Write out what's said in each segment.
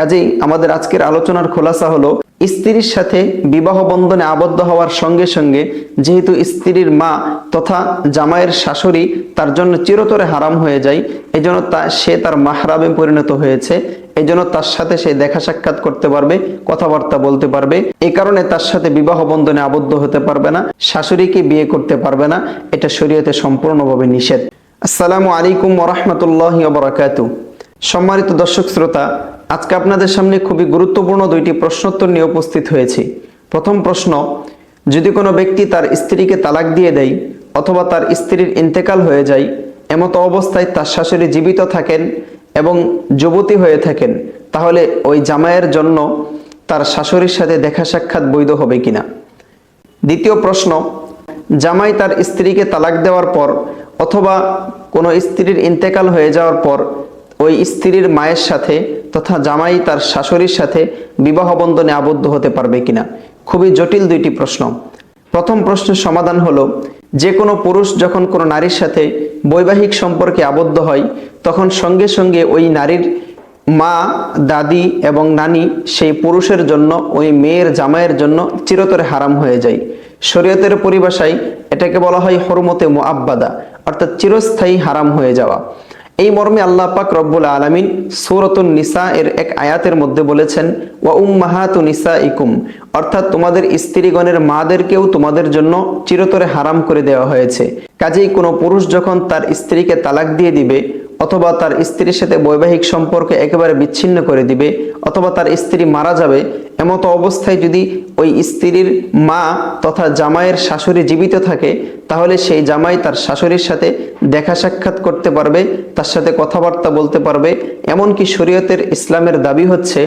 কাজেই আমাদের আজকের আলোচনার খোলাসা হলো, স্ত্রীর সাথে বিবাহ বন্ধনে আবদ্ধ হওয়ার সঙ্গে সঙ্গে যেহেতু স্ত্রীর মা তথা জামাইয়ের শাশুড়ি তার জন্য চিরতরে হারাম হয়ে যায় এই জন্য তা সে তার মাহরামে পরিণত হয়েছে এই জন্য তার সাথে সে দেখা সাক্ষাৎ করতে পারবে, কথাবার্তা বলতে পারবে এই কারণে তার সাথে বিবাহ বন্ধনে আবদ্ধ হতে পারবে না, শাশুড়িকে বিয়ে করতে পারবে না, এটা শরীয়তে সম্পূর্ণভাবে নিষেধ। আসসালামু আলাইকুম ওরহমতুল্লাহ বরাকাতু সম্মানিত দর্শক শ্রোতা, আজকে আপনাদের সামনে খুবই গুরুত্বপূর্ণ দুইটি প্রশ্নোত্তর নিয়ে উপস্থিত হয়েছি। প্রথম প্রশ্ন, যদি কোনো ব্যক্তি তার স্ত্রীকে তালাক দিয়ে দেয় অথবা তার স্ত্রীর ইন্তেকাল হয়ে যায়, এমতো অবস্থায় তার শাশুড়ি জীবিত থাকেন এবং যুবতী হয়ে থাকেন, তাহলে ওই জামাইয়ের জন্য তার শাশুড়ির সাথে দেখা সাক্ষাৎ বৈধ হবে কিনা? দ্বিতীয় প্রশ্ন, জামাই তার স্ত্রীকে তালাক দেওয়ার পর অথবা কোনো স্ত্রীর ইন্তেকাল হয়ে যাওয়ার পর ওই স্ত্রীর মায়ের সাথে তথা জামাই তার শাশুড়ির সাথে বিবাহ বন্ধনে আবদ্ধ হতে পারবে কিনা? খুবই জটিল দুইটি প্রশ্ন। প্রথম প্রশ্নের সমাধান হলো, যে কোনো পুরুষ যখন কোনো নারীর সাথে বৈবাহিক সম্পর্কে আবদ্ধ হয়, তখন সঙ্গে সঙ্গে ওই নারীর মা, দাদি এবং নানি সেই পুরুষের জন্য, ওই মেয়ের জামাইয়ের জন্য চিরতরে হারাম হয়ে যায়। শরীয়তের পরিভাষায় এটাকে বলা হয় হরমতে মোয়াব্বাদা অর্থাৎ চিরস্থায়ী হারাম হয়ে যাওয়া। এই মর্মে আল্লাহ পাক রব্বুল আলমিন সৌরতুন নিসা এর এক আয়াতের মধ্যে বলেছেন, ওয়া উম্মাহাতু নিসা ইকুম অর্থাৎ তোমাদের স্ত্রীগণের মাদেরকেও তোমাদের জন্য চিরতরে হারাম করে দেওয়া হয়েছে। কাজেই কোনো পুরুষ যখন তার স্ত্রীকে তালাক দিয়ে দিবে অথবা তার স্ত্রীর সাথে বৈবাহিক সম্পর্ক একেবারে বিচ্ছিন্ন করে দিবে, অথবা তার স্ত্রী মারা যাবে, এমতো অবস্থায় যদি ওই স্ত্রীর মা তথা জামাইয়ের শাশুড়ি জীবিত থাকে, তাহলে সেই জামাই তার শাশুড়ির সাথে দেখা সাক্ষাৎ করতে পারবে, তার সাথে কথাবার্তা বলতে পারবে, এমনকি শরীয়তের ইসলামের দাবি হচ্ছে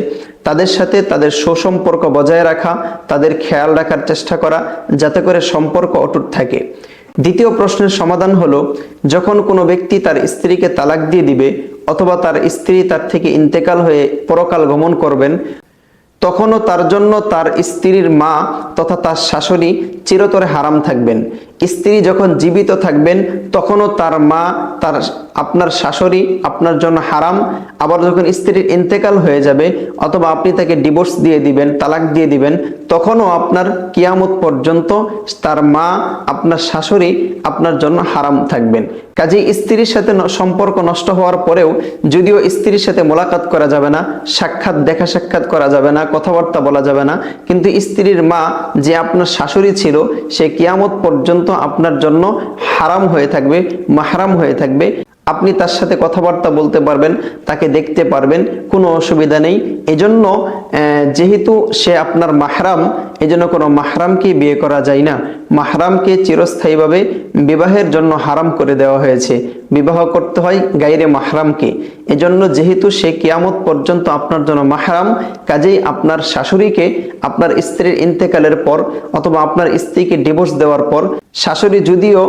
তাদের সাথে তাদের সুসম্পর্ক বজায় রাখা, তাদের খেয়াল রাখার চেষ্টা করা, যাতে করে সম্পর্ক অটুট থাকে। দ্বিতীয় প্রশ্নের সমাধান হলো, যখন কোনো ব্যক্তি তার স্ত্রীকে তালাক দিয়ে দিবে অথবা তার স্ত্রী তার থেকে ইন্তেকাল হয়ে পরকাল গমন করবেন, তখনও তার জন্য তার স্ত্রীর মা তথা তার শাশুড়ি চিরতরে হারাম থাকবেন। স্ত্রী যখন জীবিত থাকবেন, তখনও তার মা, তার আপনার শাশুড়ি আপনার জন্য হারাম। আবার যখন স্ত্রীর ইন্তেকাল হয়ে যাবে, অথবা আপনি তাকে ডিভোর্স দিয়ে দিবেন, তালাক দিয়ে দিবেন, তখনও আপনার কিয়ামত পর্যন্ত তার মা, আপনার শাশুড়ি আপনার জন্য হারাম থাকবেন। কাজে স্ত্রীর সাথে সম্পর্ক নষ্ট হওয়ার পরেও যদিও স্ত্রীর সাথে মোলাকাত করা যাবে না, সাক্ষাৎ, দেখা সাক্ষাৎ করা যাবে না, কথাবার্তা বলা যাবে না, কিন্তু স্ত্রীর মা যে আপনার শাশুড়ি ছিল, সে কিয়ামত পর্যন্ত আপনার জন্য হারাম হয়ে থাকবে, মাহারাম হয়ে থাকবে। আপনি তার সাথে কথাবার্তা বলতে পারবেন, তাকে দেখতে পারবেন, কোনো অসুবিধা নেই। এজন্য যেহেতু সে আপনার মাহরাম, এজন্য কোনো মাহরামকে বিয়ে করা যায় না। মাহরামকে চিরস্থায়ীভাবে বিবাহের জন্য হারাম করে দেওয়া হয়েছে। বিবাহ করতে হয় গাইরে মাহরামকে। এজন্য যেহেতু সে কিয়ামত পর্যন্ত আপনার জন্য মাহারাম, কাজেই আপনার শাশুড়িকে, আপনার স্ত্রীর ইন্তেকালের পর অথবা আপনার স্ত্রীকে ডিভোর্স দেওয়ার পর শাশুড়ি যদিও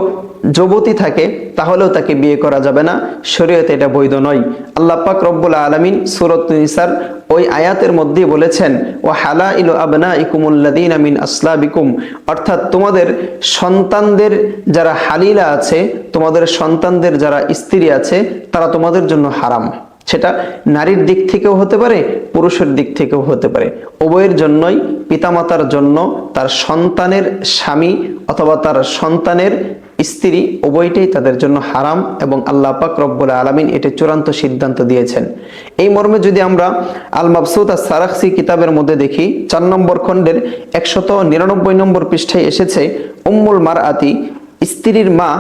যুবতী থাকে, তাহলেও তাকে বিয়ে করা যাবে না। শরীয়তে এটা বৈধ নয়। আল্লাহ পাক রব্বুল আলমিন সুরত নিসার ওই আয়াতের মধ্যে বলেছেন ও হালা ইলু আবনা ইকুমুল্লাদিন আমিন আসলাবিকুম। অর্থাৎ তোমাদের সন্তানদের যারা হালিলা আছে, তোমাদের সন্তানদের যারা স্ত্রী আছে, তারা তোমাদের জন্য হারাম। সেটা নারীর দিক থেকেও হতে পারে, পুরুষের দিক থেকেও হতে পারে। উভয়ের জন্যই পিতামাতার জন্য তার সন্তানের স্বামী অথবা তার সন্তানের স্ত্রী উভয়টাই তাদের জন্য হারাম এবং আল্লাহ পাক রব্বুল আলমিন এটি চূড়ান্ত সিদ্ধান্ত দিয়েছেন। এই মর্মে যদি আমরা আল মাবসুদ আর সারাকসি কিতাবের মধ্যে দেখি, চার নম্বর খণ্ডের একশত নিরানব্বই নম্বর পৃষ্ঠায় এসেছে, উম্মুল মার আতি স্ত্রীর মা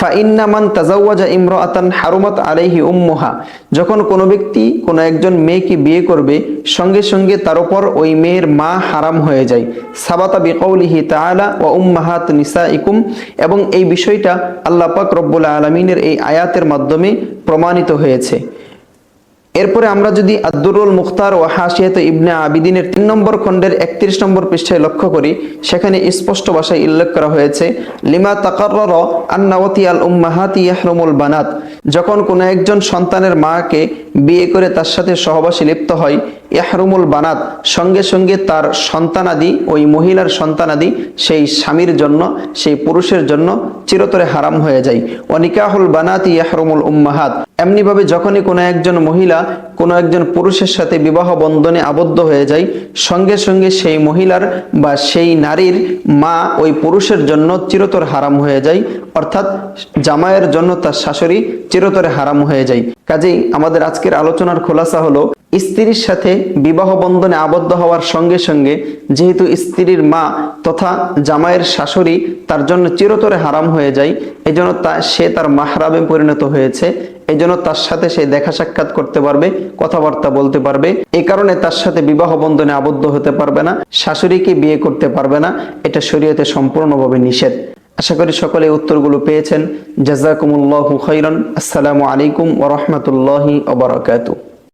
ফাইন্নামান তাজাওয়াজা ইমরাতান হারুমাত আলাইহি উম্মুহা, যখন কোনো ব্যক্তি কোনো একজন মেয়েকে বিয়ে করবে, সঙ্গে সঙ্গে তার উপর ওই মেয়ের মা হারাম হয়ে যায়। সাবাতা বিকৌলিহি তাআলা ওয়া উম্মাহাত নিসাইকুম, এবং এই বিষয়টা আল্লাপাক রব্বুল আলামিনের এই আয়াতের মাধ্যমে প্রমাণিত হয়েছে। এরপরে আমরা যদি আব্দুরুল মুখতার ও হাসিয়াত ইবনে আবিদিনের তিন নম্বর খণ্ডের একত্রিশ নম্বর পৃষ্ঠায় লক্ষ্য করি, সেখানে স্পষ্ট ভাষায় উল্লেখ করা হয়েছে, লিমা তাকার আন্নাওয়াতি আল উম্মাহাতি ইয়াহরুমুল বানাত। যখন কোনো একজন সন্তানের মাকে বিয়ে করে তার সাথে সহবাসী লিপ্ত হয় ইয়াহরুমুল বানাত সঙ্গে সঙ্গে তার সন্তানাদি, ওই মহিলার সন্তানাদি সেই স্বামীর জন্য, সেই পুরুষের জন্য চিরতরে হারাম হয়ে যায়। অনিকাহুল বানাত ইয়াহরুমুল উম্মাহাত। এমনিভাবে যখনই কোনো একজন মহিলা কোনো একজন পুরুষের সাথে বিবাহ বন্ধনে আবদ্ধ হয়ে যায়, সঙ্গে সঙ্গে সেই মহিলার বা সেই নারীর মা ওই পুরুষের জন্য চিরতর হারাম হয়ে যায়। অর্থাৎ জামাইয়ের জন্য তার শাশুড়ি চিরতরে হারাম হয়ে যায়। কাজেই আমাদের আজকের আলোচনার খোলাসা হলো, স্ত্রীর সাথে বিবাহ বন্ধনে আবদ্ধ হওয়ার সঙ্গে সঙ্গে যেহেতু স্ত্রীর মা তথা জামাইয়ের শাশুড়ি তার জন্য চিরতরে হারাম হয়ে যায় এই জন্য তা সে তার মাহরাবে পরিণত হয়েছে এই জন্য তার সাথে সে দেখা সাক্ষাৎ করতে পারবে, কথাবার্তা বলতে পারবে এই কারণে তার সাথে বিবাহ বন্ধনে আবদ্ধ হতে পারবে না, শাশুড়িকে বিয়ে করতে পারবে না, এটা শরীয়তে সম্পূর্ণভাবে নিষেধ। আশা করি সকলে উত্তরগুলো পেয়েছেন। জাজাকুমুল্লাহ খৈরন আসসালামু আলাইকুম ওরহমতুল্লাহি ওবরাকাতু